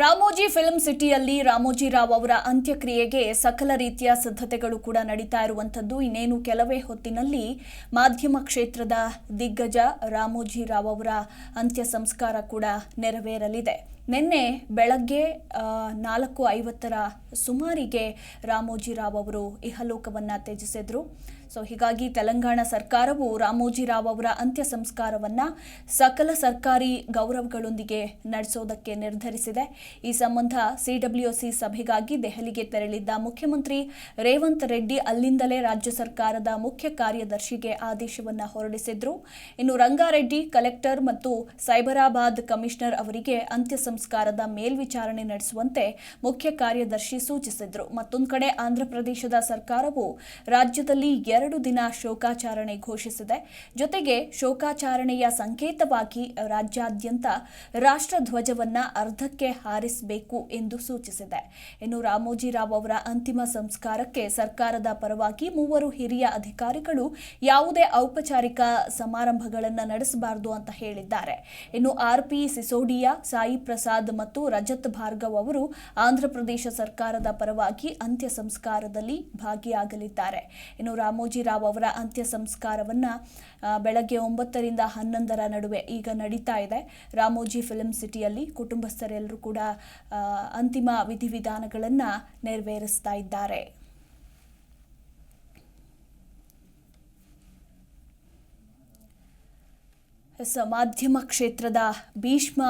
Ramoji film ಸಿಟಿಯಲ್ಲಿ ರಾಮೋಜಿ ರಾವ್ ಅವರ ಅಂತ್ಯಕ್ರಿಯೆಗೆ ಸಕಲ ರೀತಿಯ ಸಿದ್ಧತೆಗಳು ಕೂಡ ನಡೀತಾ ಇರುವಂಥದ್ದು. ಇನ್ನೇನು ಕೆಲವೇ ಹೊತ್ತಿನಲ್ಲಿ ಮಾಧ್ಯಮ ಕ್ಷೇತ್ರದ ದಿಗ್ಗಜ ರಾಮೋಜಿ ರಾವ್ ಅವರ ಅಂತ್ಯ ಸಂಸ್ಕಾರ ಕೂಡ ನೆರವೇರಲಿದೆ. ನಿನ್ನೆ ಬೆಳಗ್ಗೆ ನಾಲ್ಕು ಐವತ್ತರ ಸುಮಾರಿಗೆ ರಾಮೋಜಿ ರಾವ್ ಅವರು ಇಹಲೋಕವನ್ನು ತ್ಯಜಿಸಿದ್ರು. ಸೊ ಹೀಗಾಗಿ ತೆಲಂಗಾಣ ಸರ್ಕಾರವು ರಾಮೋಜಿ ರಾವ್ ಅವರ ಅಂತ್ಯ ಸಂಸ್ಕಾರವನ್ನು ಸಕಲ ಸರ್ಕಾರಿ ಗೌರವಗಳೊಂದಿಗೆ ನಡೆಸೋದಕ್ಕೆ ನಿರ್ಧರಿಸಿದೆ. ಈ ಸಂಬಂಧ ಸಿಡಬ್ಲ್ಯೂಸಿ ಸಭೆಗಾಗಿ ದೆಹಲಿಗೆ ತೆರಳಿದ್ದ ಮುಖ್ಯಮಂತ್ರಿ ರೇವಂತ್ ರೆಡ್ಡಿ ಅಲ್ಲಿಂದಲೇ ರಾಜ್ಯ ಸರ್ಕಾರದ ಮುಖ್ಯ ಕಾರ್ಯದರ್ಶಿಗೆ ಆದೇಶವನ್ನು ಹೊರಡಿಸಿದ್ರು. ಇನ್ನು ರಂಗಾರೆಡ್ಡಿ, ಕಲೆಕ್ಟರ್ ಮತ್ತು ಸೈಬರಾಬಾದ್ ಕಮಿಷನರ್ ಅವರಿಗೆ ಅಂತ್ಯ ಸಂಸ್ಕಾರದ ಮೇಲ್ವಿಚಾರಣೆ ನಡೆಸುವಂತೆ ಮುಖ್ಯ ಕಾರ್ಯದರ್ಶಿ ಸೂಚಿಸಿದ್ರು. ಮತ್ತೊಂದು ಕಡೆ ಆಂಧ್ರಪ್ರದೇಶದ ಸರ್ಕಾರವು ರಾಜ್ಯದಲ್ಲಿ ಎರಡು ದಿನ ಶೋಕಾಚಾರಣೆ ಘೋಷಿಸಿದೆ. ಜೊತೆಗೆ ಶೋಕಾಚಾರಣೆಯ ಸಂಕೇತವಾಗಿ ರಾಜ್ಯಾದ್ಯಂತ ರಾಷ್ಟ್ರಧ್ವಜವನ್ನ ಅರ್ಧಕ್ಕೆ ಹಾರಿಸಬೇಕು ಎಂದು ಸೂಚಿಸಿದೆ. ಇನ್ನು ರಾಮೋಜಿ ರಾವ್ ಅವರ ಅಂತಿಮ ಸಂಸ್ಕಾರಕ್ಕೆ ಸರ್ಕಾರದ ಪರವಾಗಿ ಮೂವರು ಹಿರಿಯ ಅಧಿಕಾರಿಗಳು ಯಾವುದೇ ಔಪಚಾರಿಕ ಸಮಾರಂಭಗಳನ್ನು ನಡೆಸಬಾರದು ಅಂತ ಹೇಳಿದ್ದಾರೆ. ಇನ್ನು ಆರ್ ಪಿ ಸಿಸೋಡಿಯಾ, ಸಾಯಿ ಪ್ರಸಾದ್ ಮತ್ತು ರಜತ್ ಭಾರ್ಗವ್ ಅವರು ಆಂಧ್ರಪ್ರದೇಶ ಸರ್ಕಾರದ ಪರವಾಗಿ ಅಂತ್ಯ ಸಂಸ್ಕಾರದಲ್ಲಿ ಭಾಗಿಯಾಗಲಿದ್ದಾರೆ. ಇನ್ನು ರಾಮೋಜಿ ರಾವ್ ಅವರ ಅಂತ್ಯ ಸಂಸ್ಕಾರವನ್ನು ಬೆಳಗ್ಗೆ ಒಂಬತ್ತರಿಂದ ಹನ್ನೊಂದರ ನಡುವೆ ಈಗ ನಡೀತಾ ಇದೆ. ರಾಮೋಜಿ ಫಿಲ್ಮ್ ಸಿಟಿಯಲ್ಲಿ ಕುಟುಂಬಸ್ಥರೆಲ್ಲರೂ ಕೂಡ ಅಂತಿಮ ವಿಧಿವಿಧಾನಗಳನ್ನು ನೆರವೇರಿಸ್ತಾ ಇದ್ದಾರೆ. ಮಾಧ್ಯಮ ಕ್ಷೇತ್ರದ ಭೀಷ್ಮ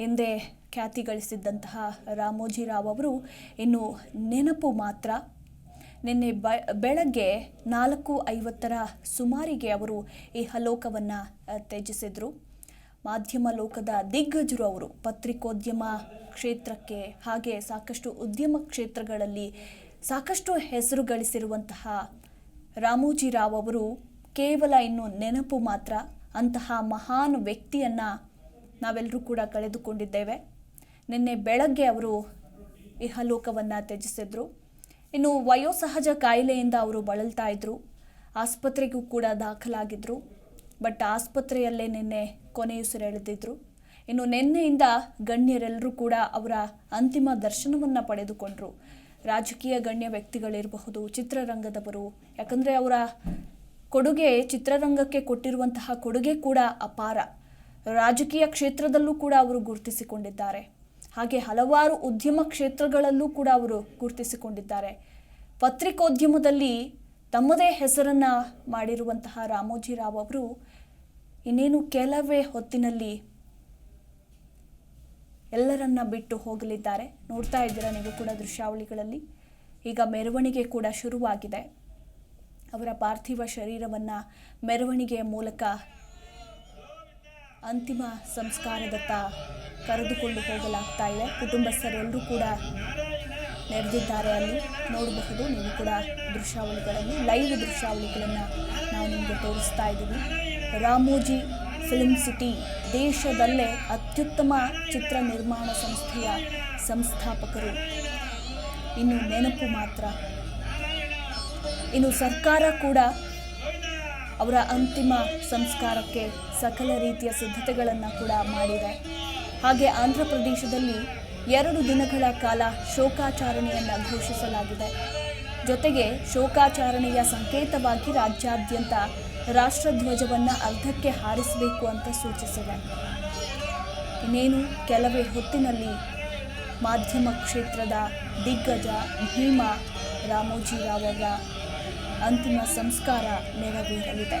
ಎಂದೇ ಖ್ಯಾತಿ ಗಳಿಸಿದ್ದಂತಹ ರಾಮೋಜಿ ರಾವ್ ಅವರು ಇನ್ನು ನೆನಪು ಮಾತ್ರ. ನಿನ್ನೆ ಬ, ಬೆಳಗ್ಗೆ ನಾಲ್ಕು ಐವತ್ತರ ಸುಮಾರಿಗೆ ಅವರು ಈ ಹಲೋಕವನ್ನು ತ್ಯಜಿಸಿದರು. ಮಾಧ್ಯಮ ಲೋಕದ ದಿಗ್ಗಜರು ಅವರು ಪತ್ರಿಕೋದ್ಯಮ ಕ್ಷೇತ್ರಕ್ಕೆ ಹಾಗೆ ಸಾಕಷ್ಟು ಉದ್ಯಮ ಕ್ಷೇತ್ರಗಳಲ್ಲಿ ಸಾಕಷ್ಟು ಹೆಸರು ಗಳಿಸಿರುವಂತಹ ರಾಮೋಜಿ ರಾವ್ ಅವರು ಕೇವಲ ಇನ್ನು ನೆನಪು ಮಾತ್ರ. ಅಂತಹ ಮಹಾನ್ ವ್ಯಕ್ತಿಯನ್ನು ನಾವೆಲ್ಲರೂ ಕೂಡ ಕಳೆದುಕೊಂಡಿದ್ದೇವೆ. ನಿನ್ನೆ ಬೆಳಗ್ಗೆ ಅವರು ಇಹಲೋಕವನ್ನು ತ್ಯಜಿಸಿದ್ರು. ಇನ್ನು ವಯೋಸಹಜ ಕಾಯಿಲೆಯಿಂದ ಅವರು ಬಳಲ್ತಾ ಇದ್ದರು ಆಸ್ಪತ್ರೆಗೂ ಕೂಡ ದಾಖಲಾಗಿದ್ದರು ಬಟ್ ಆಸ್ಪತ್ರೆಯಲ್ಲೇ ನಿನ್ನೆ ಕೊನೆಯುಸಿರೆಳೆದಿದ್ರು ಇನ್ನು ನಿನ್ನೆಯಿಂದ ಗಣ್ಯರೆಲ್ಲರೂ ಕೂಡ ಅವರ ಅಂತಿಮ ದರ್ಶನವನ್ನು ಪಡೆದುಕೊಂಡ್ರು. ರಾಜಕೀಯ ಗಣ್ಯ ವ್ಯಕ್ತಿಗಳಿರಬಹುದು, ಚಿತ್ರರಂಗದವರು, ಯಾಕಂದರೆ ಅವರ ಕೊಡುಗೆ ಚಿತ್ರರಂಗಕ್ಕೆ ಕೊಟ್ಟಿರುವಂತಹ ಕೊಡುಗೆ ಕೂಡ ಅಪಾರ. ರಾಜಕೀಯ ಕ್ಷೇತ್ರದಲ್ಲೂ ಕೂಡ ಅವರು ಗುರುತಿಸಿಕೊಂಡಿದ್ದಾರೆ. ಹಾಗೆ ಹಲವಾರು ಉದ್ಯಮ ಕ್ಷೇತ್ರಗಳಲ್ಲೂ ಕೂಡ ಅವರು ಗುರುತಿಸಿಕೊಂಡಿದ್ದಾರೆ. ಪತ್ರಿಕೋದ್ಯಮದಲ್ಲಿ ತಮ್ಮದೇ ಹೆಸರನ್ನ ಮಾಡಿರುವಂತಹ ರಾಮೋಜಿ ರಾವ್ ಅವರು ಇನ್ನೇನು ಕೆಲವೇ ಹೊತ್ತಿನಲ್ಲಿ ಎಲ್ಲರನ್ನ ಬಿಟ್ಟು ಹೋಗಲಿದ್ದಾರೆ. ನೋಡ್ತಾ ಇದ್ದೀರಾ ನೀವು ಕೂಡ ದೃಶ್ಯಾವಳಿಗಳಲ್ಲಿ? ಈಗ ಮೆರವಣಿಗೆ ಕೂಡ ಶುರುವಾಗಿದೆ. ಅವರ ಪಾರ್ಥಿವ ಶರೀರವನ್ನು ಮೆರವಣಿಗೆಯ ಮೂಲಕ ಅಂತಿಮ ಸಂಸ್ಕಾರದತ್ತ ಕರೆದುಕೊಂಡು ಹೋಗಲಾಗ್ತಾ ಇದೆ. ಕುಟುಂಬಸ್ಥರೆಲ್ಲರೂ ಕೂಡ ನೆರೆದಿದ್ದಾರೆ ಅಲ್ಲಿ. ನೋಡಬಹುದು ನೀವು ಕೂಡ ದೃಶ್ಯಾವಳಿಗಳನ್ನು, ಲೈವ್ ದೃಶ್ಯಾವಳಿಗಳನ್ನು ನಾವು ನಿಮಗೆ ತೋರಿಸ್ತಾ ಇದ್ದೀವಿ. ರಾಮೋಜಿ ಫಿಲ್ಮ್ ಸಿಟಿ, ದೇಶದಲ್ಲೇ ಅತ್ಯುತ್ತಮ ಚಿತ್ರ ನಿರ್ಮಾಣ ಸಂಸ್ಥೆಯ ಸಂಸ್ಥಾಪಕರು. ಇನ್ನು ನೆನಪು ಮಾತ್ರ. ಇನ್ನು ಸರ್ಕಾರ ಕೂಡ ಅವರ ಅಂತಿಮ ಸಂಸ್ಕಾರಕ್ಕೆ ಸಕಲ ರೀತಿಯ ಸಿದ್ಧತೆಗಳನ್ನು ಕೂಡ ಮಾಡಿದೆ. ಹಾಗೆ ಆಂಧ್ರ ಪ್ರದೇಶದಲ್ಲಿ ಎರಡು ದಿನಗಳ ಕಾಲ ಶೋಕಾಚರಣೆಯನ್ನು ಘೋಷಿಸಲಾಗಿದೆ. ಜೊತೆಗೆ ಶೋಕಾಚರಣೆಯ ಸಂಕೇತವಾಗಿ ರಾಜ್ಯಾದ್ಯಂತ ರಾಷ್ಟ್ರಧ್ವಜವನ್ನು ಅರ್ಧಕ್ಕೆ ಹಾರಿಸಬೇಕು ಅಂತ ಸೂಚಿಸಿದೆ. ಇನ್ನೇನು ಕೆಲವೇ ಹೊತ್ತಿನಲ್ಲಿ ಮಾಧ್ಯಮ ಕ್ಷೇತ್ರದ ದಿಗ್ಗಜ ಭೀಮಾ ರಾಮೋಜಿ ರಾವ್ ಅವರ ಅಂತಿಮ ಸಂಸ್ಕಾರ ನೆರವೇರಲಿದೆ.